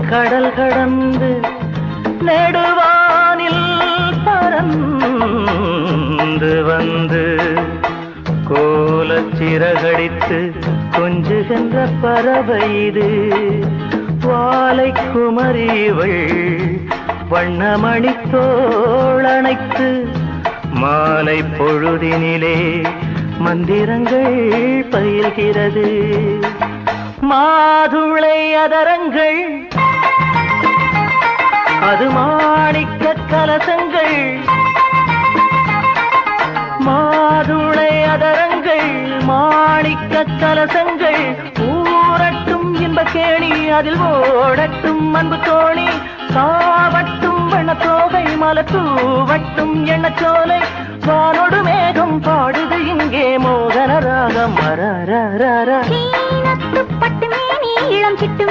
கடல் கடந்து நெடுவானில் பறந்து வந்து கோலச்சிறகடித்து கொஞ்சுகின்ற பறவை இது வாலை குமரிவள் வண்ணமணி தோழணைத்து மாலை பொழுதினிலே மந்திரங்கள் பயில்கிறது. மாதுளை அதரங்கள் அது மாணிக்க கலசங்கள் மாதுளை அதரங்கள் மாணிக்க கலசங்கள். ஊரட்டும் இன்ப கேணி அதில் ஓடட்டும் அன்பு தோணி காவட்டும் வண்ணத்தோகை மலத்தூவட்டும் எண்ணச்சோலை. வானொடு மேகம் பாடுது இங்கே மோகன ராகம். மர பட்டு மேனி இளம் சிட்டு